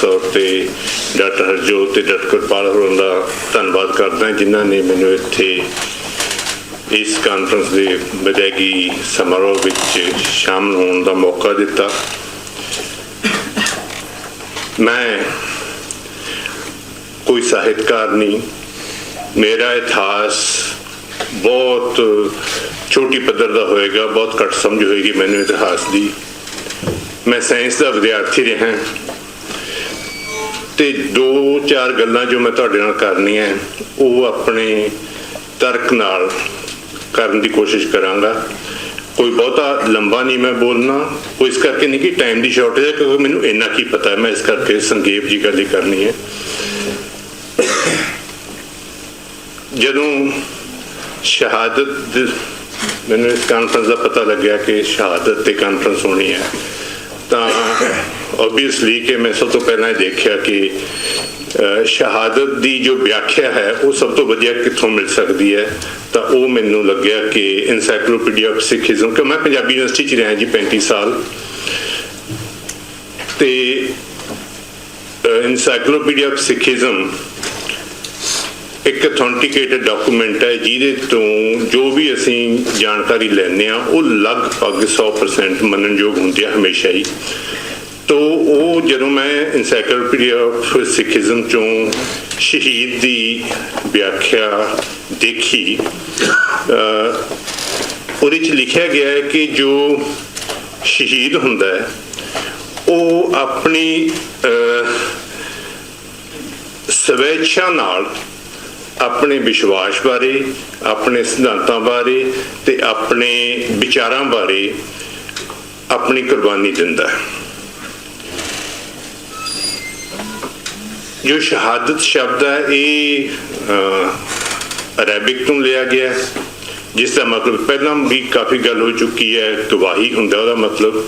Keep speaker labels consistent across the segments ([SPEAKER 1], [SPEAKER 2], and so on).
[SPEAKER 1] ਤੌਰ ਤੇ ਡਾਕਟਰ ਹਰਜੋਤ ਤੇ ਡਾਕਟਰ ਕੁਰਪਾਲ ਹੋਰਾਂ ਦਾ ਧੰਨਵਾਦ ਕਰਦਾ ਜਿਨ੍ਹਾਂ ਨੇ ਮੈਨੂੰ ਇੱਥੇ ਇਸ ਕਾਨਫਰੰਸ ਦੇ ਵਿਦਾਇਗੀ ਸਮਾਰੋਹ ਵਿੱਚ ਸ਼ਾਮਲ ਹੋਣ ਦਾ ਮੌਕਾ ਦਿੱਤਾ। ਮੈਂ ਕੋਈ ਸਾਹਿਤਕਾਰ ਨਹੀਂ। ਮੇਰਾ ਇਤਿਹਾਸ ਬਹੁਤ ਛੋਟੀ ਪੱਧਰ ਦਾ ਹੋਏਗਾ, ਬਹੁਤ ਘੱਟ ਸਮਝ ਹੋਏਗੀ ਮੈਨੂੰ ਇਤਿਹਾਸ ਦੀ। ਮੈਂ ਸਾਇੰਸ ਦਾ ਵਿਦਿਆਰਥੀ ਰਿਹਾ। ਤੇ ਦੋ ਚਾਰ ਗੱਲਾਂ ਜੋ ਮੈਂ ਤੁਹਾਡੇ ਨਾਲ ਕਰਨੀਆਂ ਉਹ ਆਪਣੇ ਤਰਕ ਨਾਲ ਕਰਨ ਦੀ ਕੋਸ਼ਿਸ਼ ਕਰਾਂਗਾ। ਕੋਈ ਬਹੁਤਾ ਲੰਬਾ ਨਹੀਂ ਮੈਂ ਬੋਲਣਾ। ਉਹ ਇਸ ਕਰਕੇ ਨਹੀਂ ਕਿ ਟਾਈਮ ਦੀ ਸ਼ਾਰਟੇਜ ਹੈ, ਕਿਉਂਕਿ ਮੈਨੂੰ ਇੰਨਾ ਕੀ ਪਤਾ ਹੈ, ਮੈਂ ਇਸ ਕਰਕੇ ਸੰਖੇਪ ਜੀ ਗੱਲ ਹੀ ਕਰਨੀ ਹੈ। ਜਦੋਂ ਸ਼ਹਾਦਤ, ਮੈਨੂੰ ਇਸ ਕਾਨਫਰੰਸ ਦਾ ਪਤਾ ਲੱਗਿਆ ਕਿ ਸ਼ਹਾਦਤ ਤੇ ਕਾਨਫਰੰਸ ਹੋਣੀ ਹੈ। ਤਾਂ ਆਬਵੀਅਸਲੀ ਕਿ ਮੈਂ ਸਭ ਤੋਂ ਪਹਿਲਾਂ ਦੇਖਿਆ ਕਿ ਸ਼ਹਾਦਤ ਦੀ ਜੋ ਵਿਆਖਿਆ ਹੈ, ਉਹ ਸਭ ਤੋਂ ਵਧੀਆ ਕਿੱਥੋਂ ਮਿਲ ਸਕਦੀ ਹੈ? ਤਾਂ ਉਹ ਮੈਨੂੰ ਲੱਗਿਆ ਕਿ ਇਨਸਾਈਕਲੋਪੀਡੀਆ ਆਫ ਸਿੱਖੀਜ਼ਮ ਕਿ ਮੈਂ ਪੰਜਾਬੀ ਯੂਨੀਵਰਸਿਟੀ ਚ ਰਿਹਾ ਜੀ 35 ਸਾਲ। ਤੇ ਇਨਸਾਈਕਲੋਪੀਡੀਆ ਆਫ ਸਿੱਖੀਜ਼ਮ ਇੱਕ ਅਥੈਂਟਿਕੇਟਡ ਡਾਕੂਮੈਂਟ ਹੈ ਜਿਹਦੇ ਤੋਂ ਜੋ ਵੀ ਅਸੀਂ ਜਾਣਕਾਰੀ ਲੈਂਦੇ ਆ ਉਹ ਲਗਭਗ 100% ਮੰਨਣਯੋਗ ਹੁੰਦੀ ਹੈ ਹਮੇਸ਼ਾ ਹੀ। ਤੋ ਉਹ ਜਦੋਂ ਮੈਂ ਇਨਸਾਈਕਲੋਪੀਡੀਆ ਆਫ ਸਿੱਖੀਜ਼ਮ ਚੋਂ ਸ਼ਹੀਦ ਦੀ ਵਿਆਖਿਆ ਦੇਖੀ ਉਹਦੇ ਚ ਲਿਖਿਆ ਗਿਆ ਹੈ ਕਿ ਜੋ ਸ਼ਹੀਦ ਹੁੰਦਾ ਹੈ ਉਹ ਆਪਣੀ ਅਹ, ਸਵੈਛਾ ਨਾਲ ਆਪਣੇ ਵਿਸ਼ਵਾਸ ਬਾਰੇ ਆਪਣੇ ਸਿਧਾਂਤਾਂ ਬਾਰੇ ਤੇ ਆਪਣੇ ਵਿਚਾਰਾਂ ਬਾਰੇ ਆਪਣੀ ਕੁਰਬਾਨੀ ਦਿੰਦਾ ਹੈ। ਜੋ ਸ਼ਹਾਦਤ ਸ਼ਬਦ ਹੈ ਇਹ ਅਹ, ਤੋਂ ਲਿਆ ਗਿਆ ਹੈ ਜਿਸ ਦਾ ਮਤਲਬ ਪਹਿਲਾਂ ਵੀ ਕਾਫੀ ਗੱਲ ਹੋ ਚੁੱਕੀ ਹੈ ਗਵਾਹੀ ਹੁੰਦਾ ਉਹਦਾ ਮਤਲਬ।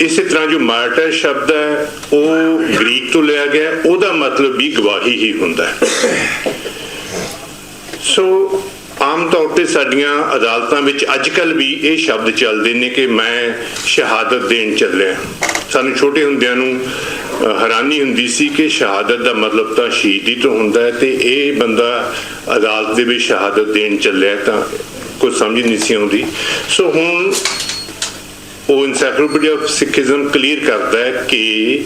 [SPEAKER 1] ਇਸੇ ਤਰ੍ਹਾਂ ਜੋ ਮਾਰਟਰ ਸ਼ਬਦ ਹੈ, ਉਹ ਗ੍ਰੀਕ ਤੋਂ ਲਿਆ ਗਿਆ ਉਹਦਾ ਮਤਲਬ ਵੀ ਗਵਾਹੀ ਹੀ ਹੁੰਦਾ ਹੈ। ਸੋ ਆਮ ਤੌਰ ਤੇ ਸਾਡੀਆਂ ਅਦਾਲਤਾਂ ਵਿੱਚ ਅੱਜਕੱਲ ਵੀ ਇਹ ਸ਼ਬਦ ਚੱਲਦੇ ਨੇ ਕਿ ਮੈਂ ਸ਼ਹਾਦਤ ਦੇਣ ਚੱਲਿਆ। ਸਾਨੂੰ ਛੋਟੇ ਹੁੰਦਿਆਂ ਨੂੰ ਹੈਰਾਨੀ ਹੁੰਦੀ ਸੀ ਕਿ ਸ਼ਹਾਦਤ ਦਾ ਮਤਲਬ ਤਾਂ ਸ਼ਹੀਦੀ ਤੋਂ ਹੁੰਦਾ ਹੈ ਤੇ ਇਹ ਬੰਦਾ ਅਦਾਲਤ ਦੇ ਵਿੱਚ ਸ਼ਹਾਦਤ ਦੇਣ ਚੱਲਿਆ ਤਾਂ ਕੁਝ ਸਮਝ ਨਹੀਂ ਸੀ ਆਉਂਦੀ। ਸੋ ਹੁਣ ਉਹ ਇਨਸਾਈਕਲੋਪੀਡੀਆ ਆਫ ਸਿੱਖੀਜ਼ਮ ਕਲੀਅਰ ਕਰਦਾ ਹੈ ਕਿ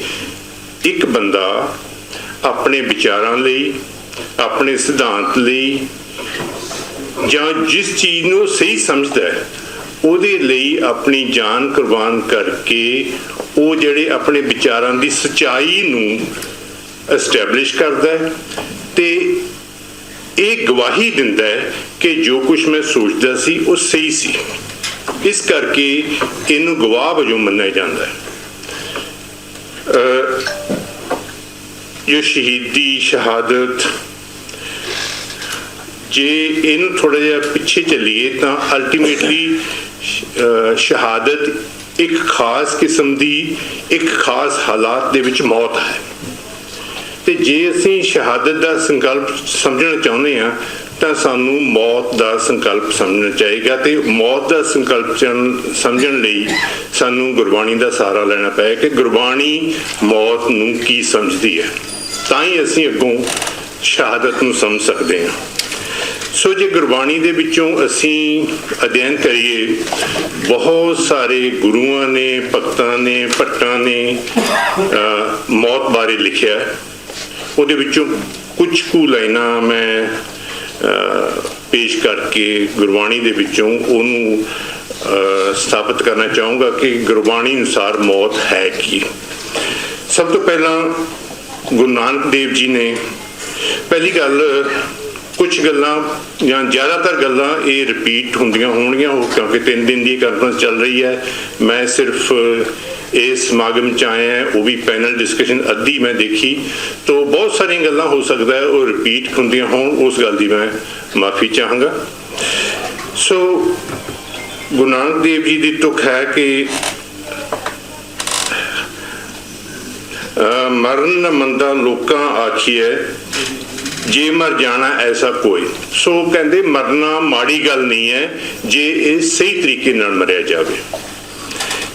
[SPEAKER 1] ਇੱਕ ਬੰਦਾ ਆਪਣੇ ਵਿਚਾਰਾਂ ਲਈ, ਆਪਣੇ ਸਿਧਾਂਤ ਲਈ ਜਾਂ ਜਿਸ ਚੀਜ਼ ਨੂੰ ਸਹੀ ਸਮਝਦਾ ਹੈ, ਉਹਦੇ ਲਈ ਆਪਣੀ ਜਾਨ ਕੁਰਬਾਨ ਕਰਕੇ ਉਹ ਜਿਹੜੇ ਆਪਣੇ ਵਿਚਾਰਾਂ ਦੀ ਸਚਾਈ ਨੂੰ ਐਸਟੈਬਲਿਸ਼ ਕਰਦਾ ਹੈ ਤੇ ਇਹ ਗਵਾਹੀ ਦਿੰਦਾ ਹੈ ਕਿ ਜੋ ਕੁਝ ਮੈਂ ਸੋਚਦਾ ਸੀ ਉਹ ਸਹੀ ਸੀ। ਇਸ ਕਰਕੇ ਇਹਨੂੰ ਗਵਾਹ ਵਜੋਂ ਮੰਨਿਆ ਜਾਂਦਾ ਹੈ। ਜੋ ਸ਼ਹੀਦੀ ਸ਼ਹਾਦਤ, ਜੇ ਇਹਨੂੰ ਥੋੜਾ ਜਿਹਾ ਪਿੱਛੇ ਚੱਲੀਏ ਤਾਂ ਅਲਟੀਮੇਟਲੀ ਸ਼ਹਾਦਤ ਇੱਕ ਖਾਸ ਕਿਸਮ ਦੀ, ਇੱਕ ਖਾਸ ਹਾਲਾਤ ਦੇ ਵਿੱਚ ਮੌਤ ਹੈ। ਤੇ ਜੇ ਅਸੀਂ ਸ਼ਹਾਦਤ ਦਾ ਸੰਕਲਪ ਸਮਝਣਾ ਚਾਹੁੰਦੇ ਹਾਂ ਤਾਂ ਸਾਨੂੰ ਮੌਤ ਦਾ ਸੰਕਲਪ ਸਮਝਣਾ ਚਾਹੀਦਾ ਤੇ ਮੌਤ ਦਾ ਸੰਕਲਪ ਸਮਝਣ ਲਈ ਸਾਨੂੰ ਗੁਰਬਾਣੀ ਦਾ ਸਹਾਰਾ ਲੈਣਾ ਪਏਗਾ ਕਿ ਗੁਰਬਾਣੀ ਮੌਤ ਨੂੰ ਕੀ ਸਮਝਦੀ ਹੈ। ਤਾਂ ਹੀ ਅਸੀਂ ਅੱਗੋਂ ਸ਼ਹਾਦਤ ਨੂੰ ਸਮਝ ਸਕਦੇ ਹਾਂ। ਸੋ ਜੇ ਗੁਰਬਾਣੀ ਦੇ ਵਿੱਚੋਂ ਅਸੀਂ ਅਧਿਐਨ ਕਰੀਏ ਬਹੁਤ ਸਾਰੇ ਗੁਰੂਆਂ ਨੇ ਭਗਤਾਂ ਨੇ ਭੱਟਾਂ ਨੇ ਅਹ, ਮੌਤ ਬਾਰੇ ਲਿਖਿਆ। ਉਹਦੇ ਵਿੱਚੋਂ ਕੁਝ ਕੁ ਲਾਈਨਾਂ ਮੈਂ ਪੇਸ਼ ਕਰਕੇ ਗੁਰਬਾਣੀ ਦੇ ਵਿੱਚੋਂ ਉਹਨੂੰ ਅਹ, ਸਥਾਪਿਤ ਕਰਨਾ ਚਾਹੂੰਗਾ ਕਿ ਗੁਰਬਾਣੀ ਅਨੁਸਾਰ ਮੌਤ ਹੈ ਕੀ। ਸਭ ਤੋਂ ਪਹਿਲਾਂ ਗੁਰੂ ਨਾਨਕ ਦੇਵ ਜੀ ਨੇ ਪਹਿਲੀ ਗੱਲ ਕੁਝ ਗੱਲਾਂ ਜਾਂ ਜ਼ਿਆਦਾਤਰ ਗੱਲਾਂ ਇਹ ਰਿਪੀਟ ਹੁੰਦੀਆਂ ਹੋਣਗੀਆਂ ਉਹ ਕਿਉਂਕਿ 3 ਦਿਨ ਦੀ ਕਾਨਫਰੰਸ ਚੱਲ ਰਹੀ ਹੈ। ਮੈਂ ਸਿਰਫ ਇਸ ਸਮਾਗਮ ਚ ਆਏ ਹੈ, ਉਹ ਵੀ ਪੈਨਲ ਡਿਸਕਸ਼ਨ ਅੱਧੀ ਮੈਂ ਦੇਖੀ, ਤੋਂ ਬਹੁਤ ਸਾਰੀਆਂ ਗੱਲਾਂ ਹੋ ਸਕਦਾ ਹੈ, ਉਹ ਰਿਪੀਟ ਹੁੰਦੀਆਂ ਹੋਣ, ਉਸ ਗੱਲ ਦੀ ਮੈਂ ਮਾਫੀ ਚਾਹਾਂਗਾ। ਸੋ ਗੁਰੂ ਨਾਨਕ ਦੇਵ ਜੀ ਦੀ ਤੁਕ ਹੈ ਕਿ ਮਰਨ ਨ ਮੰਦਾ ਲੋਕਾਂ ਆਖੀਏ ਜੇ ਮਰ ਜਾਣਾ ਐਸਾ ਕੋਈ। ਸੋ ਕਹਿੰਦੇ ਮਰਨਾ ਮਾੜੀ ਗੱਲ ਨਹੀਂ ਹੈ, ਜੇ ਇਹ ਸਹੀ ਤਰੀਕੇ ਨਾਲ ਮਰਿਆ ਜਾਵੇ।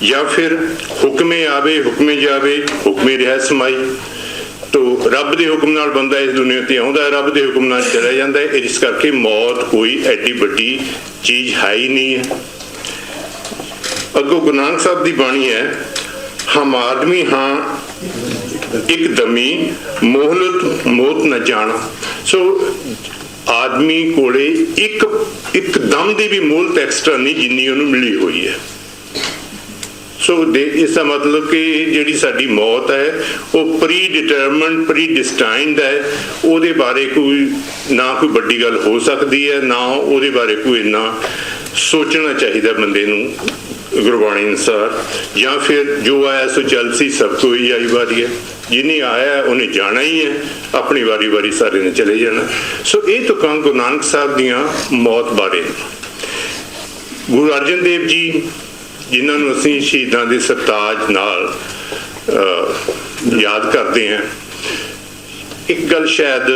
[SPEAKER 1] ਜਾਂ ਫਿਰ ਹੁਕਮੇ ਆਵੇ, ਹੁਕਮੇ ਜਾਵੇ, ਹੁਕਮੇ ਰਹਿ ਸਮਾਈ। ਤੋ ਰੱਬ ਦੇ ਹੁਕਮ ਨਾਲ ਬੰਦਾ ਇਸ ਦੁਨੀਆ ਤੇ ਆਉਂਦਾ ਹੈ ਰੱਬ ਦੇ ਹੁਕਮ ਨਾਲ ਚਲਾ ਜਾਂਦਾ ਹੈ। ਇਸ ਕਰਕੇ ਮੌਤ ਕੋਈ ਐਡੀ ਵੱਡੀ ਚੀਜ਼ ਹੈ ਹੀ ਨਹੀਂ ਹੈ। ਅੱਗੋਂ ਗੁਰੂ ਸਾਹਿਬ ਦੀ ਬਾਣੀ ਹੈ, ਹਮ ਆਦਮੀ ਹਾਂ, ਇੱਕ ਦਮੀ, ਮੋਹਲਤ ਮੋਤ ਨ ਜਾਣਾ। ਸੋ ਆਦਮੀ ਕੋਲੇ ਇੱਕ ਇੱਕ ਦਮ ਦੀ ਵੀ ਮੋਹਲਤ ਐਕਸਟਰਾ ਨਹੀਂ ਜਿੰਨੀ ਉਹਨੂੰ ਮਿਲੀ ਹੋਈ ਹੈ। ਸੋ ਇਸ ਦਾ ਮਤਲਬ ਕਿ ਜਿਹੜੀ ਸਾਡੀ ਮੌਤ ਹੈ, ਉਹ ਪ੍ਰੀ ਡਿਟਰਮਿਨਡ ਪ੍ਰੀ ਡਿਸਟਾਈਨਡ ਹੈ। ਉਹਦੇ ਬਾਰੇ ਕੋਈ ਨਾ ਕੋਈ ਵੱਡੀ ਗੱਲ ਹੋ ਸਕਦੀ ਹੈ, ਨਾ ਉਹਦੇ ਬਾਰੇ ਕੋਈ ਇੰਨਾ ਸੋਚਣਾ ਚਾਹੀਦਾ ਬੰਦੇ ਨੂੰ, ਗੁਰਬਾਣੀ ਅਨੁਸਾਰ। ਜਾਂ ਫਿਰ ਜੋ ਆਇਆ ਸੋ ਚੱਲ ਸੀ ਸਭ ਤੋਂ ਹੀ ਆਈ ਵਾਰੀ ਹੈ। ਜਿਨੀ ਆਇਆ, ਉਹਨੇ ਜਾਣਾ ਹੀ ਹੈ। ਆਪਣੀ ਵਾਰੀ ਵਾਰੀ ਸਾਰੇ ਨੇ ਚਲੇ ਜਾਣਾ। ਸੋ ਇਹ ਤੁਕਾਂ ਗੁਰੂ ਨਾਨਕ ਸਾਹਿਬ ਦੀਆਂ ਮੌਤ ਬਾਰੇ। ਗੁਰੂ ਅਰਜਨ ਦੇਵ ਜੀ ਜਿਨ੍ਹਾਂ ਨੂੰ ਅਸੀਂ ਸ਼ਹੀਦਾਂ ਦੇ ਸਰਤਾਜ ਨਾਲ ਯਾਦ ਕਰਦੇ ਹਾਂ, ਇੱਕ ਗੱਲ ਸ਼ਾਇਦ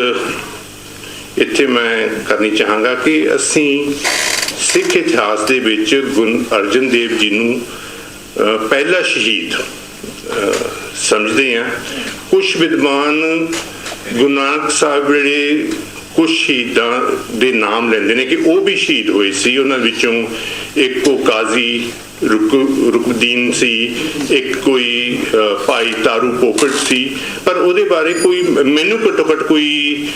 [SPEAKER 1] ਇੱਥੇ ਮੈਂ ਕਰਨੀ ਚਾਹਾਂਗਾ ਕਿ ਅਸੀਂ ਸਿੱਖ ਇਤਿਹਾਸ ਦੇ ਵਿੱਚ ਗੁਰੂ ਅਰਜਨ ਦੇਵ ਜੀ ਨੂੰ ਪਹਿਲਾ ਸ਼ਹੀਦ ਸਮਝਦੇ ਹਾਂ। ਕੁਝ ਵਿਦਵਾਨ ਗੁਰੂ ਨਾਨਕ ਸਾਹਿਬ ਵੇਲੇ ਕੁਝ ਸ਼ਹੀਦਾਂ ਦੇ ਨਾਮ ਲੈਂਦੇ ਨੇ ਕਿ ਉਹ ਵੀ ਸ਼ਹੀਦ ਹੋਏ ਸੀ। ਉਹਨਾਂ ਵਿੱਚੋਂ ਇੱਕ ਕੋ ਕਾਜ਼ੀ ਰੁਕਦੀਨ ਸੀ, ਇੱਕ ਕੋਈ ਭਾਈ ਤਾਰੂ ਪੋਕਟ ਸੀ। ਪਰ ਉਹਦੇ ਬਾਰੇ ਕੋਈ ਮੈਨੂੰ ਘੱਟੋ ਘੱਟ ਕੋਈ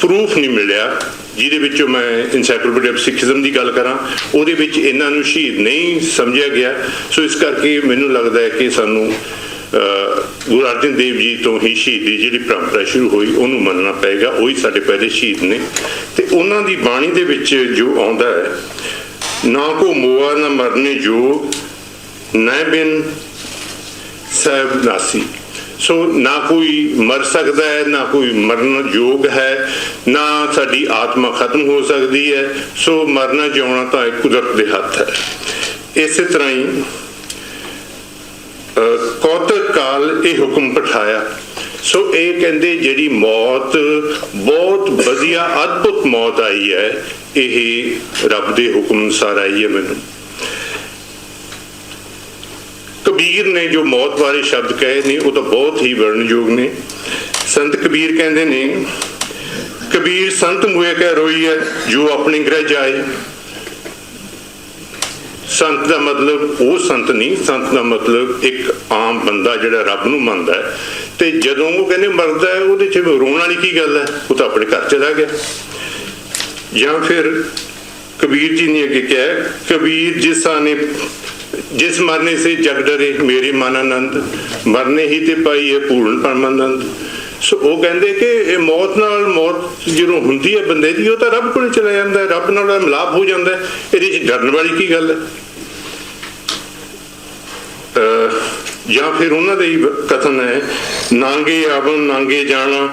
[SPEAKER 1] ਪ੍ਰੂਫ ਨਹੀਂ ਮਿਲਿਆ, ਜਿਹਦੇ ਵਿੱਚੋਂ ਮੈਂ ਇਨਸਾਈਕਲੋਪੀਡੀਆ ਆਫ ਸਿੱਖੀਜ਼ਮ ਦੀ ਗੱਲ ਕਰਾਂ। ਉਹਦੇ ਵਿੱਚ ਇਹਨਾਂ ਨੂੰ ਸ਼ਹੀਦ ਨਹੀਂ ਸਮਝਿਆ ਗਿਆ। ਸੋ ਇਸ ਕਰਕੇ ਮੈਨੂੰ ਲੱਗਦਾ ਹੈ ਕਿ ਸਾਨੂੰ ਗੁਰੂ ਅਰਜਨ ਦੇਵ ਜੀ ਤੋਂ ਹੀ ਸ਼ਹੀਦੀ ਜਿਹੜੀ ਪਰੰਪਰਾ ਸ਼ੁਰੂ ਹੋਈ, ਉਹਨੂੰ ਮੰਨਣਾ ਪਏਗਾ। ਉਹੀ ਸਾਡੇ ਪਹਿਲੇ ਸ਼ਹੀਦ ਨੇ। ਤੇ ਉਹਨਾਂ ਦੀ ਬਾਣੀ ਦੇ ਵਿੱਚ ਜੋ ਆਉਂਦਾ ਹੈ, ਨਾ ਕੋ ਮੋਆ, ਨਾ ਮਰਨੇ ਜੋ, ਨੈ ਬਿਨ ਸਹਿਬ ਨਾਸੀ। ਸੋ ਨਾ ਕੋਈ ਮਰ ਸਕਦਾ ਹੈ, ਨਾ ਕੋਈ ਮਰਨ ਯੋਗ ਹੈ, ਨਾ ਸਾਡੀ ਆਤਮਾ ਖਤਮ ਹੋ ਸਕਦੀ ਹੈ। ਸੋ ਮਰਨਾ ਜਿਉਣਾ ਤਾਂ ਇੱਕ ਕੁਦਰਤ ਦੇ ਹੱਥ ਹੈ। ਇਸੇ ਤਰ੍ਹਾਂ ਹੀ ਕੌਤਕ ਕਾਲ ਇਹ ਹੁਕਮ ਪਠਾਇਆ। ਸੋ ਇਹ ਕਹਿੰਦੇ ਜਿਹੜੀ ਮੌਤ, ਬਹੁਤ ਵਧੀਆ ਅਦਭੁਤ ਮੌਤ ਆਈ ਹੈ, ਇਹ ਰੱਬ ਦੇ ਹੁਕਮ ਅਨੁਸਾਰ ਆਈ ਹੈ ਮੈਨੂੰ। ਕਬੀਰ ਨੇ ਜੋ ਮੌਤ ਬਾਰੇ ਸ਼ਬਦ ਕਹੇ ਨੇ, ਉਹ ਤਾਂ ਬਹੁਤ ਹੀ ਵਰਣਯੋਗ ਨੇ। ਸੰਤ ਕਬੀਰ ਕਹਿੰਦੇ ਨੇ, ਕਬੀਰ ਸੰਤ ਮੂਏ ਕਹਿ ਰੋਈ ਹੈ, ਜੋ ਆਪਣੇ ਗ੍ਰਹਿ ਜਾਏ। ਸੰਤ ਦਾ ਮਤਲਬ ਉਹ ਸੰਤ ਨਹੀਂ, ਸੰਤ ਦਾ ਮਤਲਬ ਇੱਕ ਆਮ ਬੰਦਾ ਜਿਹੜਾ ਰੱਬ ਨੂੰ ਮੰਨਦਾ ਹੈ, ਤੇ ਜਦੋਂ ਉਹ ਕਹਿੰਦੇ ਮਰਦਾ ਹੈ, ਉਹਦੇ ਚ ਰੋਣ ਵਾਲੀ ਕੀ ਗੱਲ ਹੈ? ਉਹ ਤਾਂ ਆਪਣੇ ਘਰ ਚਲਾ ਗਿਆ। ਜਾਂ ਫਿਰ ਕਬੀਰ ਜੀ ਨੇ ਅੱਗੇ ਕਿਹਾ, ਕਬੀਰ ਜਿਸਾ ਨੇ ਜਿਸ ਮਰਨੇ ਸੇ ਜਗ ਡਰੇ, ਮੇਰੇ ਮਨ ਆਨੰਦ। ਮਰਨੇ ਹੀ ਤੇ ਪਾਈ ਹੈ ਪੂਰਨ ਪਰਮਾਨੰਦ ਸੋ ਉਹ ਕਹਿੰਦੇ ਕਿ ਇਹ ਮੌਤ ਨਾਲ ਮੌਤ ਜਦੋਂ ਹੁੰਦੀ ਹੈ ਬੰਦੇ ਦੀ, ਉਹ ਤਾਂ ਰੱਬ ਕੋਲ ਚਲਾ ਜਾਂਦਾ ਹੈ, ਰੱਬ ਨਾਲ ਮਿਲਾਪ ਹੋ ਜਾਂਦਾ ਹੈ। ਇਹਦੇ ਚ ਡਰਨ ਵਾਲੀ ਕੀ ਗੱਲ ਹੈ? ਜਾਂ ਫਿਰ ਉਹਨਾਂ ਦੇ ਹੀ ਕਥਨ ਹੈ, ਨਾਂਗੇ ਆਵਨ ਨਾਂਗੇ ਜਾਣਾ।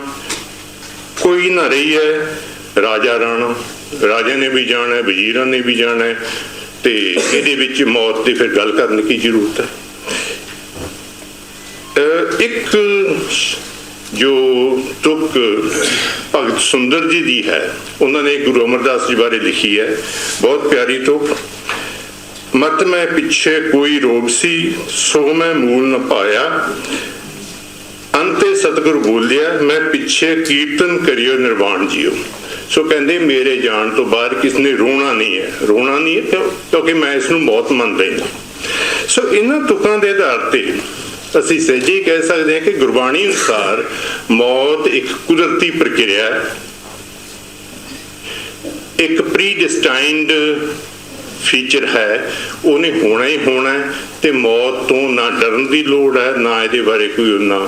[SPEAKER 1] ਕੋਈ ਨਾ ਰਹੀ ਹੈ ਰਾਜਾ ਰਾਣਾ। ਰਾਜਾ ਨੇ ਵੀ ਜਾਣਾ ਹੈ ਵਜ਼ੀਰਾਂ ਨੇ ਵੀ ਜਾਣਾ ਹੈ ਤੇ ਇਹਦੇ ਵਿੱਚ ਮੌਤ ਦੀ ਫਿਰ ਗੱਲ ਕਰਨ ਦੀ ਜ਼ਰੂਰਤ ਹੈ? ਇੱਕ ਜੋ ਤੁਕ ਭਗਤ ਸੁੰਦਰ ਜੀ ਦੀ ਹੈ, ਉਹਨਾਂ ਨੇ ਗੁਰੂ ਅਮਰਦਾਸ ਜੀ ਬਾਰੇ ਲਿਖੀ ਹੈ। ਬਹੁਤ ਪਿਆਰੀ ਤੁਕ। ਮਤ ਮੈਂ ਪਿੱਛੇ ਕੋਈ ਰੋਗ ਸੀ, ਸੋ ਮੈਂ ਮੂਲ ਨ ਪਾਇਆ। ਅੰਤੇ ਸਤਿਗੁਰ ਬੋਲਿਆ, ਮੈਂ ਪਿੱਛੇ ਕੀਰਤਨ ਕਰਿਓ ਨਿਰਵਾਣ ਜੀਓ। ਸੋ ਕਹਿੰਦੇ, ਮੇਰੇ ਜਾਣ ਤੋਂ ਬਾਅਦ ਕਿਸ ਨੇ ਰੋਣਾ ਨਹੀਂ ਹੈ। ਰੋਣਾ ਨਹੀਂ ਹੈ ਕਿਉਂਕਿ ਮੈਂ ਇਸ ਨੂੰ ਬਹੁਤ ਮੰਨਦਾ ਹਾਂ ਸੋ ਇਹਨਾਂ ਤੁਕਾਂ ਦੇ ਆਧਾਰ ਤੇ ਅਸੀਂ ਸਹਿਜੇ ਕਹਿ ਸਕਦੇ ਹਾਂ ਕਿ ਗੁਰਬਾਣੀ ਅਨੁਸਾਰ ਮੌਤ ਇੱਕ ਕੁਦਰਤੀ ਪ੍ਰਕਿਰਿਆ ਹੈ। ਇੱਕ ਪ੍ਰੀ ਫੀਚਰ ਹੈ, ਉਹਨੇ ਹੋਣਾ ਹੀ ਹੋਣਾ ਤੇ ਮੌਤ ਤੋਂ ਨਾ ਡਰਨ ਦੀ ਲੋੜ ਹੈ, ਨਾ ਇਹਦੇ ਬਾਰੇ ਕੋਈ ਉਹਨਾਂ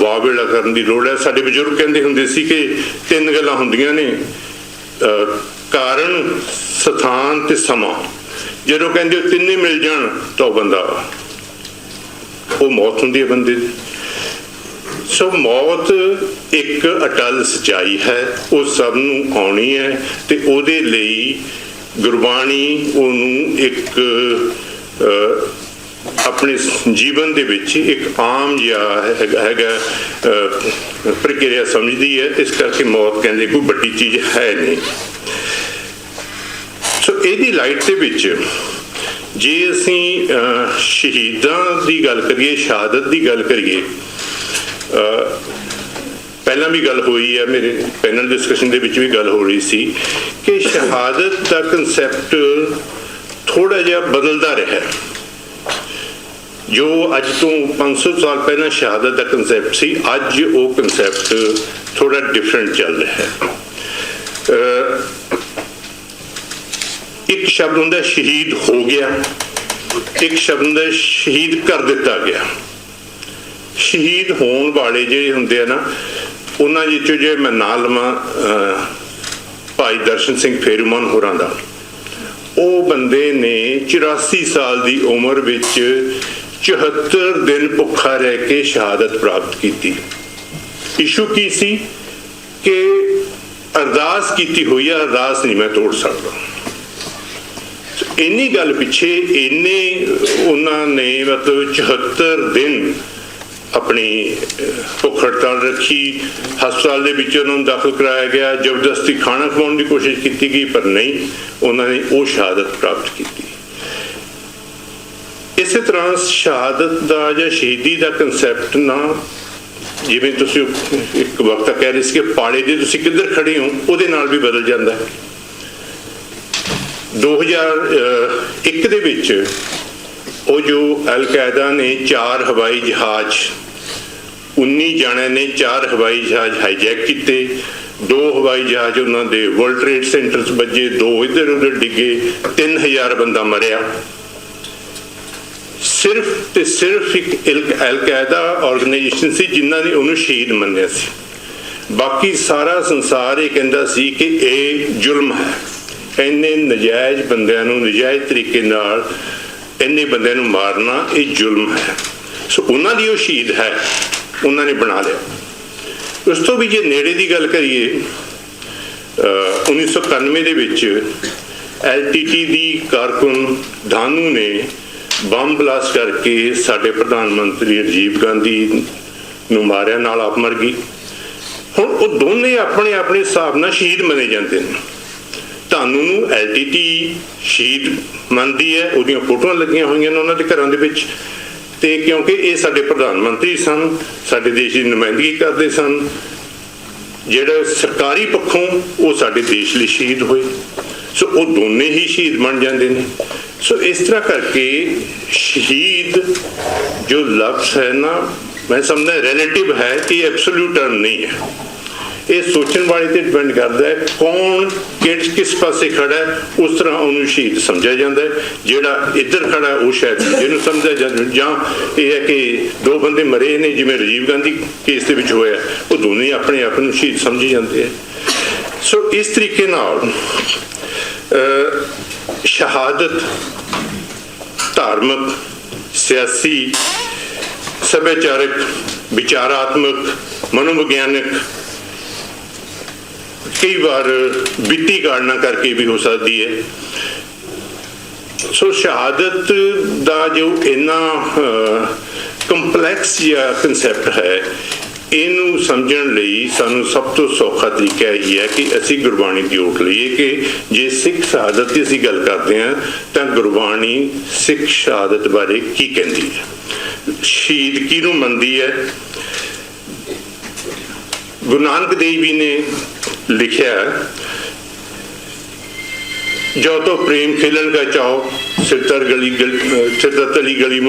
[SPEAKER 1] ਵਾਵੇਲਾ ਕਰਨ ਦੀ ਲੋੜ ਹੈ। ਸਾਡੇ ਬਜ਼ੁਰਗ ਕਹਿੰਦੇ ਹੁੰਦੇ ਸੀ ਕਿ ਤਿੰਨ ਗੱਲਾਂ ਹੁੰਦੀਆਂ ਨੇ ਕਾਰਨ, ਸਥਾਨ ਤੇ ਸਮਾਂ। ਜਦੋਂ ਕਹਿੰਦੇ ਤਿੰਨੇ ਮਿਲ ਜਾਣ, ਤਾਂ ਉਹ ਬੰਦਾ, ਉਹ ਮੌਤ ਹੁੰਦੀ ਹੈ ਬੰਦੇ ਦੀ। ਸੋ ਮੌਤ ਇੱਕ ਅਟਲ ਸਚਾਈ ਹੈ, ਉਹ ਸਭ ਨੂੰ ਆਉਣੀ ਹੈ ਤੇ ਉਹਦੇ ਲਈ ਗੁਰਬਾਣੀ ਉਹਨੂੰ ਇੱਕ ਆਪਣੇ ਜੀਵਨ ਦੇ ਵਿੱਚ ਇੱਕ ਆਮ ਜਿਹਾ ਹੈਗਾ ਹੈਗਾ, ਪ੍ਰਕਿਰਿਆ ਸਮਝਦੀ ਹੈ। ਇਸ ਕਰਕੇ ਮੌਤ ਕਹਿੰਦੇ ਕੋਈ ਵੱਡੀ ਚੀਜ਼ ਹੈ ਨਹੀਂ। ਸੋ ਇਹਦੀ ਲਾਈਟ ਦੇ ਵਿੱਚ ਜੇ ਅਸੀਂ ਅਹ, ਸ਼ਹੀਦਾਂ ਦੀ ਗੱਲ ਕਰੀਏ ਸ਼ਹਾਦਤ ਦੀ ਗੱਲ ਕਰੀਏ ਅਹ, ਪਹਿਲਾਂ ਵੀ ਗੱਲ ਹੋਈ ਹੈ, ਮੇਰੇ ਪੈਨਲ ਡਿਸਕਸ਼ਨ ਦੇ ਵਿੱਚ ਵੀ ਗੱਲ ਹੋ ਰਹੀ ਸੀ ਕਿ ਸ਼ਹਾਦਤ ਦਾ ਕਨਸੈਪਟ ਥੋੜਾ ਜਿਹਾ ਬਦਲਦਾ ਰਿਹਾ। ਜੋ ਅੱਜ ਤੋਂ 500 ਸਾਲ ਪਹਿਲਾਂ ਸ਼ਹਾਦਤ ਦਾ ਕਨਸੈਪਟ ਸੀ, ਅੱਜ ਉਹ ਕਨਸੈਪਟ ਥੋੜਾ ਡਿਫਰੈਂਟ ਚੱਲ ਰਿਹਾ ਹੈ। ਇੱਕ ਸ਼ਬਦ ਹੁੰਦਾ ਸ਼ਹੀਦ ਹੋ ਗਿਆ, ਇੱਕ ਸ਼ਬਦ ਹੁੰਦਾ ਸ਼ਹੀਦ ਕਰ ਦਿੱਤਾ ਗਿਆ। ਸ਼ਹੀਦ ਹੋਣ ਵਾਲੇ ਜਿਹੜੇ ਹੁੰਦੇ ਆ ਨਾ ਉਹਨਾਂ ਵਿੱਚੋਂ ਜੇ ਮੈਂ ਨਾਂ ਲਵਾਂ ਭਾਈ ਦਰਸ਼ਨ ਸਿੰਘ ਫੇਰੂਮਨ ਹੋਰਾਂ ਦਾ, ਉਹ ਬੰਦੇ ਨੇ 84 ਸਾਲ ਦੀ ਉਮਰ ਵਿੱਚ 74 ਦਿਨ ਭੁੱਖਾ ਰਹਿ ਕੇ ਸ਼ਹਾਦਤ ਪ੍ਰਾਪਤ ਕੀਤੀ। ਇਸ਼ੂ ਕੀ ਸੀ? ਕਿ ਅਰਦਾਸ ਕੀਤੀ ਹੋਈ ਹੈ ਅਰਦਾਸ ਨਹੀਂ ਮੈਂ ਤੋੜ ਸਕਦਾ। ਇੰਨੀ ਗੱਲ ਪਿੱਛੇ ਇੰਨੇ ਉਹਨਾਂ ਨੇ ਮਤਲਬ 74 ਦਿਨ ਆਪਣੀ ਭੁੱਖ ਹੜਤਾਲ ਰੱਖੀ। ਹਸਪਤਾਲ ਦੇ ਵਿੱਚ ਉਹਨਾਂ ਨੂੰ ਦਾਖਲ ਕਰਾਇਆ ਗਿਆ। ਜ਼ਬਰਦਸਤੀ ਖਾਣਾ ਖਵਾਉਣ ਦੀ ਕੋਸ਼ਿਸ਼ ਕੀਤੀ ਗਈ, ਪਰ ਨਹੀਂ, ਉਹਨਾਂ ਨੇ ਉਹ ਸ਼ਹਾਦਤ ਪ੍ਰਾਪਤ ਕੀਤੀ। ਇਸੇ ਤਰ੍ਹਾਂ ਸ਼ਹਾਦਤ ਦਾ ਜਾਂ ਸ਼ਹੀਦੀ ਦਾ ਕਨਸੈਪਟ ਨਾ, ਜਿਵੇਂ ਤੁਸੀਂ ਇੱਕ ਵਕਤ ਕਹਿ ਰਹੇ ਸੀ ਕਿ ਪਾੜੇ ਦੇ ਤੁਸੀਂ ਕਿੱਧਰ ਖੜੇ ਹੋ, ਉਹਦੇ ਨਾਲ ਵੀ ਬਦਲ ਜਾਂਦਾ ਹੈ। 2001 ਦੇ ਵਿੱਚ ਉਹ ਜੋ ਅਲ ਕਾਇਦਾ ਨੇ ਚਾਰ ਹਵਾਈ ਜਹਾਜ਼ 19 ਜਣਿਆਂ ਨੇ ਚਾਰ ਹਵਾਈ ਜਹਾਜ਼ ਹਾਈਜੈਕ ਕੀਤੇ। ਦੋ ਹਵਾਈ ਜਹਾਜ਼ ਉਹਨਾਂ ਦੇ ਵਰਲਡ ਟ੍ਰੇਡ ਸੈਂਟਰ ਵੱਜੇ, ਦੋ ਇੱਧਰ ਉੱਧਰ ਡਿੱਗੇ 3000 ਬੰਦਾ ਮਰਿਆ। ਸਿਰਫ ਤੇ ਸਿਰਫ ਇੱਕ ਅਲ ਕਾਇਦਾ ਆਰਗੇਨਾਈਜੇਸ਼ਨ ਸੀ ਜਿਨ੍ਹਾਂ ਨੇ ਉਹਨੂੰ ਸ਼ਹੀਦ ਮੰਨਿਆ ਸੀ। ਬਾਕੀ ਸਾਰਾ ਸੰਸਾਰ ਇਹ ਕਹਿੰਦਾ ਸੀ ਕਿ ਇਹ ਜ਼ੁਲਮ ਹੈ। ਇੰਨੇ ਨਜਾਇਜ਼ ਬੰਦਿਆਂ ਨੂੰ ਨਜਾਇਜ਼ ਤਰੀਕੇ ਨਾਲ ਇੰਨੇ ਬੰਦਿਆਂ ਨੂੰ ਮਾਰਨਾ ਇਹ ਜ਼ੁਲਮ ਹੈ। ਸੋ ਉਹਨਾਂ ਦੀ ਉਹ ਸ਼ਹੀਦ ਹੈ, ਉਹਨਾਂ ਨੇ ਬਣਾ ਲਿਆ। ਉਸ ਤੋਂ ਵੀ ਜੇ ਨੇੜੇ ਦੀ ਗੱਲ ਕਰੀਏ, ਅਹ 1991 ਦੇ ਵਿੱਚ ਐਲਟੀਟੀ ਦੀ ਕਾਰਕੁਨ ਧਾਨੂ ਨੇ ਬੰਬ ਬਲਾਸਟ ਕਰਕੇ ਸਾਡੇ ਪ੍ਰਧਾਨ ਮੰਤਰੀ ਰਾਜੀਵ ਗਾਂਧੀ ਨੂੰ ਮਾਰਿਆ, ਨਾਲ ਆਪ ਮਰ ਗਈ। ਹੁਣ ਉਹ ਦੋਨੇ ਆਪਣੇ ਆਪਣੇ ਹਿਸਾਬ ਨਾਲ ਸ਼ਹੀਦ ਮੰਨੇ ਜਾਂਦੇ ਨੇ। ਤੁਹਾਨੂੰ ਨੂੰ ਐਲਟੀਟੀ ਸ਼ਹੀਦ ਮੰਨਦੀ ਹੈ, ਉਹਦੀਆਂ ਫੋਟੋਆਂ ਲੱਗੀਆਂ ਹੋਈਆਂ ਨੇ ਉਹਨਾਂ ਦੇ ਘਰਾਂ ਦੇ ਵਿੱਚ। ਤੇ ਕਿਉਂਕਿ ਇਹ ਸਾਡੇ ਪ੍ਰਧਾਨ ਮੰਤਰੀ ਸਨ, ਸਾਡੇ ਦੇਸ਼ ਦੀ ਨੁਮਾਇੰਦਗੀ ਕਰਦੇ ਸਨ, ਜਿਹੜਾ ਸਰਕਾਰੀ ਪੱਖੋਂ ਉਹ ਸਾਡੇ ਦੇਸ਼ ਲਈ ਸ਼ਹੀਦ ਹੋਏ। ਸੋ ਉਹ ਦੋਨੇ ਹੀ ਸ਼ਹੀਦ ਬਣ ਜਾਂਦੇ ਨੇ। ਸੋ ਇਸ ਤਰ੍ਹਾਂ ਕਰਕੇ ਸ਼ਹੀਦ ਜੋ ਲਫ਼ਜ਼ ਹੈ ਨਾ, ਮੈਂ ਸਮਝਦਾ ਰਿਲੇਟਿਵ ਹੈ ਕਿ ਐਬਸੋਲੂਟ ਟਰਮ ਨਹੀਂ ਹੈ। ਇਹ ਸੋਚਣ ਵਾਲੇ ਤੇ ਡਿਪੈਂਡ ਕਰਦਾ ਹੈ ਕੌਣ ਕਿਸ ਕਿਸ ਪਾਸੇ ਖੜਾ ਹੈ, ਉਸ ਤਰ੍ਹਾਂ ਉਹਨੂੰ ਸ਼ਹੀਦ ਸਮਝਿਆ ਜਾਂਦਾ ਹੈ। ਜਿਹੜਾ ਇੱਧਰ ਖੜਾ ਉਹ ਸ਼ਾਇਦ ਜਿਹਨੂੰ ਸਮਝਿਆ ਜਾਂ ਇਹ ਹੈ ਕਿ ਦੋ ਬੰਦੇ ਮਰੇ ਨੇ, ਜਿਵੇਂ ਰਾਜੀਵ ਗਾਂਧੀ ਕੇਸ ਦੇ ਵਿੱਚ ਹੋਇਆ, ਉਹ ਦੋਨੇ ਆਪਣੇ ਆਪ ਨੂੰ ਸ਼ਹੀਦ ਸਮਝੀ ਜਾਂਦੇ ਆ ਸੋ ਇਸ ਤਰੀਕੇ ਨਾਲ ਸ਼ਹਾਦਤ, ਧਾਰਮਿਕ, ਸਿਆਸੀ, ਸਭਿਆਚਾਰਕ, ਵਿਚਾਰਾਤਮਕ, ਮਨੋਵਿਗਿਆਨਕ ਕਈ ਵਾਰ ਵਿੱਤੀ ਕਾਰਨਾਂ ਕਰਕੇ ਵੀ ਹੋ ਸਕਦੀ ਹੈ। ਸੋ ਸ਼ਹਾਦਤ ਦਾ ਜੋ ਇਨਾ ਕੰਪਲੈਕਸ ਜਿਹਾ ਕਨਸੈਪਟ ਹੈ, ਇਹਨੂੰ ਸਮਝਣ ਲਈ ਸਾਨੂੰ ਸਭ ਤੋਂ ਸੌਖਾ ਤਰੀਕਾ ਇਹ ਹੈ ਕਿ ਅਸੀਂ ਗੁਰਬਾਣੀ ਦੀ ਓਟ ਲਈਏ ਕਿ ਜੇ ਸਿੱਖ ਸ਼ਹਾਦਤ ਦੀ ਅਸੀਂ ਗੱਲ ਕਰਦੇ ਹਾਂ, ਤਾਂ ਗੁਰਬਾਣੀ ਸਿੱਖ ਸ਼ਹਾਦਤ ਬਾਰੇ ਕੀ ਕਹਿੰਦੀ ਹੈ? ਸ਼ਹੀਦ ਕਿਹਨੂੰ ਮੰਨਦੀ ਹੈ? ਗੁਰੂ ਨਾਨਕ ਦੇਵ ਜੀ ਨੇ ਲਿਖਿਆ ਹੈ, ਜੋ ਤੋ ਪ੍ਰੇਮ ਖੇਲਣ ਕਾ ਚਾਓ ਸਿੱਤਰ ਗਲੀ ਸਿੱਤਰ ਤਲੀ ਗਲੀ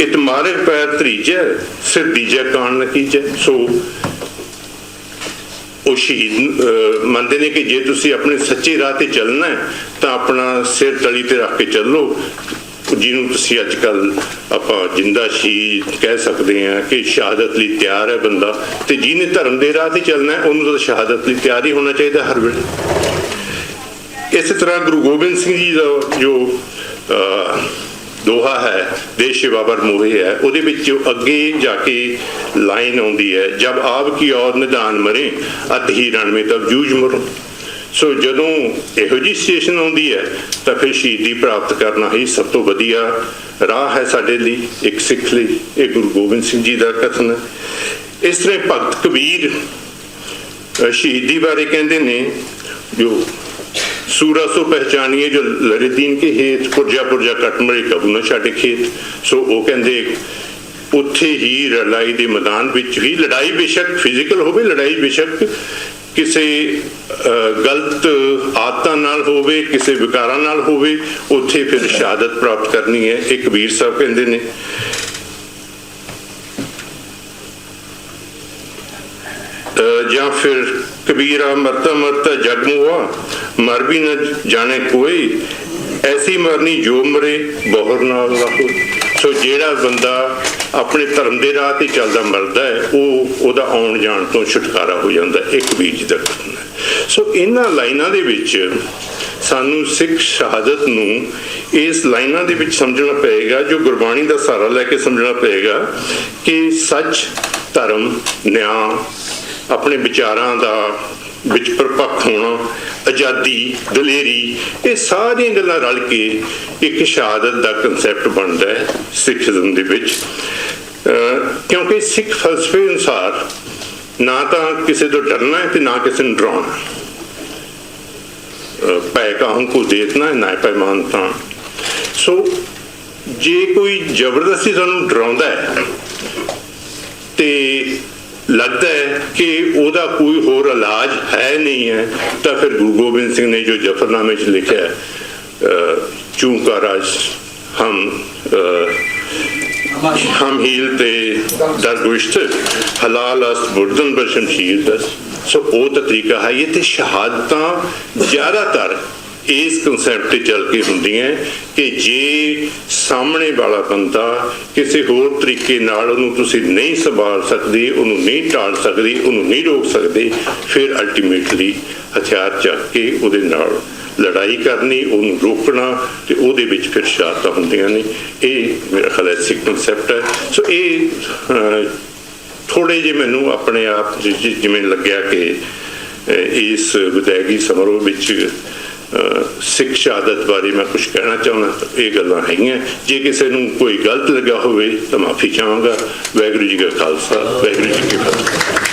[SPEAKER 1] ਇਤ ਮਾਰਗ ਪੈਰ ਤਰੀਜੈ ਸਿਰ ਦੀਜੈ ਕਾਣ ਨਕੀਜੈ ਸੋ ਉਹ ਸ਼ਹੀਦ ਮੰਨਦੇ ਨੇ ਕਿ ਜੇ ਤੁਸੀਂ ਆਪਣੇ ਸੱਚੇ ਰਾਹ ਤੇ ਚੱਲਣਾ ਹੈ ਤਾਂ ਆਪਣਾ ਸਿਰ ਤਲੀ ਤੇ ਰੱਖ ਕੇ ਚੱਲੋ। ਜਿਹਨੂੰ ਤੁਸੀਂ ਅੱਜ ਕੱਲ ਆਪਾਂ ਜਿੰਦਾ ਸ਼ਹੀਦ ਕਹਿ ਸਕਦੇ ਹਾਂ ਕਿ ਸ਼ਹਾਦਤ ਲਈ ਤਿਆਰ ਹੈ ਬੰਦਾ ਤੇ ਜਿਹਨੇ ਧਰਮ ਦੇ ਰਾਹ ਤੇ ਚੱਲਣਾ ਹੈ ਉਹਨੂੰ ਤਾਂ ਸ਼ਹਾਦਤ ਲਈ ਤਿਆਰ ਹੀ ਹੋਣਾ ਚਾਹੀਦਾ ਹਰ ਵੇਲੇ। ਇਸੇ ਤਰ੍ਹਾਂ ਗੁਰੂ ਗੋਬਿੰਦ ਸਿੰਘ ਜੀ ਦਾ ਜੋ ਅਹ, ਦੋਹਾ ਹੈ ਦੇਸ਼ ਸੇਵਾ ਮੋਹੇ ਹੈ ਉਹਦੇ ਵਿੱਚ ਅੱਗੇ ਜਾ ਕੇ ਲਾਈਨ ਆਉਂਦੀ ਹੈ ਜਬ ਆਪ ਕੀ ਔਰ ਨਿਦਾਨ ਮਰੇ ਅਤ ਹੀ ਰਣ ਮੇ ਤਬ ਜੂਝ ਮਰੋ। ਸੋ ਜਦੋਂ ਇਹੋ ਜੀ ਸਿਚੁਏਸ਼ਨ ਆਉਂਦੀ ਹੈ, ਤਾਂ ਫਿਰ ਸ਼ਹੀਦੀ ਪ੍ਰਾਪਤ ਕਰਨਾ ਹੀ ਸਭ ਤੋਂ ਵਧੀਆ ਰਾਹ ਹੈ ਸਾਡੇ ਲਈ, ਇੱਕ ਸਿੱਖ ਲਈ, ਇਹ ਗੁਰੂ ਗੋਬਿੰਦ ਸਿੰਘ ਜੀ ਦਾ ਕਥਨ ਹੈ। ਇਸ ਤਰ੍ਹਾਂ ਭਗਤ ਕਬੀਰ ਸ਼ਹੀਦੀ ਬਾਰੇ ਕਹਿੰਦੇ ਨੇ, ਜੋ ਸੂਰਾ ਸੋ ਪਹਿਚਾਨੀਏ ਜੋ ਲੜੇ ਦੀਨ ਕੇ ਹੇਤ, ਪੁਰਜਾ ਪੁਰਜਾ ਕੱਟ ਮਰੇ ਕਬੂ ਨਾ ਛੱਡੇ ਖੇਤ। ਸੋ ਉਹ ਕਹਿੰਦੇ, ਉੱਥੇ ਹੀ ਲੜਾਈ ਦੇ ਮੈਦਾਨ ਵਿੱਚ ਵੀ ਲੜਾਈ ਬੇਸ਼ੱਕ ਫਿਜ਼ੀਕਲ ਹੋਵੇ, ਲੜਾਈ ਬੇਸ਼ੱਕ ਕਿਸੇ ਗਲਤ ਆਦਤਾਂ ਨਾਲ ਹੋਵੇ, ਕਿਸੇ ਵਿਕਾਰਾਂ ਨਾਲ ਹੋਵੇ, ਉੱਥੇ ਫਿਰ ਸ਼ਹਾਦਤ ਪ੍ਰਾਪਤ ਕਰਨੀ ਹੈ ਇਹ ਕਬੀਰ ਸਾਹਿਬ ਕਹਿੰਦੇ ਨੇ। ਜਾਂ ਫਿਰ ਕਬੀਰਾ, ਮਰਤਾ ਮਰਤਾ ਜਗ ਮੁਆ, ਮਰ ਵੀ ਨਾ ਜਾਣੇ ਕੋਈ, ਐਸੀ ਮਰਨੀ ਜੋ ਮਰੇ, ਬਹੁਰ ਨਾਲ ਲਾਹੋ ਸੋ ਜਿਹੜਾ ਬੰਦਾ ਆਪਣੇ ਧਰਮ ਦੇ ਰਾਹ ਤੇ ਚੱਲਦਾ ਮਰਦਾ ਹੈ, ਉਹ ਉਹਦਾ ਆਉਣ ਜਾਣ ਤੋਂ ਛੁਟਕਾਰਾ ਹੋ ਜਾਂਦਾ ਹੈ। ਇਹ ਦਾ ਸੋ ਇਹਨਾਂ ਲਾਈਨਾਂ ਦੇ ਵਿੱਚ ਸਾਨੂੰ ਸਿੱਖ ਸ਼ਹਾਦਤ ਨੂੰ ਇਸ ਲਾਈਨਾਂ ਦੇ ਵਿੱਚ ਸਮਝਣਾ ਪਏਗਾ, ਜੋ ਗੁਰਬਾਣੀ ਦਾ ਸਹਾਰਾ ਲੈ ਕੇ ਸਮਝਣਾ ਪਏਗਾ ਕਿ ਸੱਚ, ਧਰਮ, ਨਿਆਂ, ਆਪਣੇ ਵਿਚਾਰਾਂ ਦਾ ਵਿੱਚ ਪਰਪੱਕ ਹੋਣਾ ਆਜ਼ਾਦੀ, ਦਲੇਰੀ, ਇਹ ਸਾਰੀਆਂ ਗੱਲਾਂ ਰਲ ਕੇ ਇੱਕ ਸ਼ਹਾਦਤ ਦਾ ਕਨਸੈਪਟ ਬਣਦਾ ਹੈ ਸਿੱਖੀਜ਼ਮ ਦੇ ਵਿੱਚ। ਕਿਉਂਕਿ ਸਿੱਖ ਫਲਸਫੇ ਅਨੁਸਾਰ ਨਾ ਤਾਂ ਕਿਸੇ ਤੋਂ ਡਰਨਾ ਹੈ ਤੇ ਨਾ ਕਿਸੇ ਨੂੰ ਡਰਾਉਣਾ ਅਹ ਭੈ ਕਾਹੂ ਕੋ ਦੇਖਣਾ ਹੈ, ਨਾ ਪੈਮਾਨ ਤਾਂ ਸੋ ਜੇ ਕੋਈ ਜ਼ਬਰਦਸਤੀ ਤੁਹਾਨੂੰ ਡਰਾਉਂਦਾ ਹੈ ਤੇ ਲੱਗਦਾ ਹੈ ਕਿ ਉਹਦਾ ਕੋਈ ਹੋਰ ਇਲਾਜ ਹੈ ਨਹੀਂ ਹੈ ਤਾਂ ਫਿਰ ਗੁਰੂ ਗੋਬਿੰਦ ਸਿੰਘ ਨੇ ਜੋ ਜਫਰਨਾਮੇ 'ਚ ਲਿਖਿਆ ਹੈ, ਰਾਜ ਹਮ ਹਮ ਹੀਲ ਤੇ ਦਰਗੁਸ਼ਤ ਹਲਾਲ ਅਸ ਬੁਰਦਨ ਪਰ ਦਸ। ਸੋ ਉਹ ਤਾਂ ਤਰੀਕਾ ਹੈ ਇਹ ਤੇ ਸ਼ਹਾਦਤਾਂ ਜ਼ਿਆਦਾਤਰ ਇਸ ਕਨਸੈਪਟ ਤੇ ਚੱਲ ਕੇ ਹੁੰਦੀਆਂ ਕਿ ਜੇ ਸਾਹਮਣੇ ਵਾਲਾ ਬੰਦਾ ਕਿਸੇ ਹੋਰ ਤਰੀਕੇ ਨਾਲ ਉਹਨੂੰ ਤੁਸੀਂ ਨਹੀਂ ਸੰਭਾਲ ਸਕਦੇ ਉਹਨੂੰ ਨਹੀਂ ਟਾਲ ਸਕਦੇ ਉਹਨੂੰ ਨਹੀਂ ਰੋਕ ਸਕਦੇ ਫਿਰ ਅਲਟੀਮੇਟਲੀ ਹਥਿਆਰ ਚੱਕ ਕੇ ਉਹਦੇ ਨਾਲ ਲੜਾਈ ਕਰਨੀ ਉਹਨੂੰ ਰੋਕਣਾ ਤੇ ਉਹਦੇ ਵਿੱਚ ਫਿਰ ਸ਼ਹਾਦਤਾਂ ਹੁੰਦੀਆਂ ਨੇ। ਇਹ ਮੇਰਾ ਖਿਆਲ ਹੈ ਕਨਸੈਪਟ ਹੈ। ਸੋ ਇਹ ਅਹ, ਥੋੜੇ ਜਿਹੇ ਮੈਨੂੰ ਆਪਣੇ ਆਪ ਜਿਵੇਂ ਲੱਗਿਆ ਕਿ ਇਸ ਵਿਦਾਇਗੀ ਸਮਾਰੋਹ ਵਿੱਚ ਸਿੱਖ ਸ਼ਹਾਦਤ ਬਾਰੇ ਮੈਂ ਕੁਝ ਕਹਿਣਾ ਚਾਹੁੰਦਾ ਇਹ ਗੱਲਾਂ ਹੈਗੀਆਂ। ਜੇ ਕਿਸੇ ਨੂੰ ਕੋਈ ਗਲਤ ਲੱਗਾ ਹੋਵੇ ਤਾਂ ਮਾਫੀ ਚਾਹਾਂਗਾ। ਵਾਹਿਗੁਰੂ ਜੀ ਕਾ ਖਾਲਸਾ, ਵਾਹਿਗੁਰੂ ਜੀ ਕੀ ਫਤਿਹ।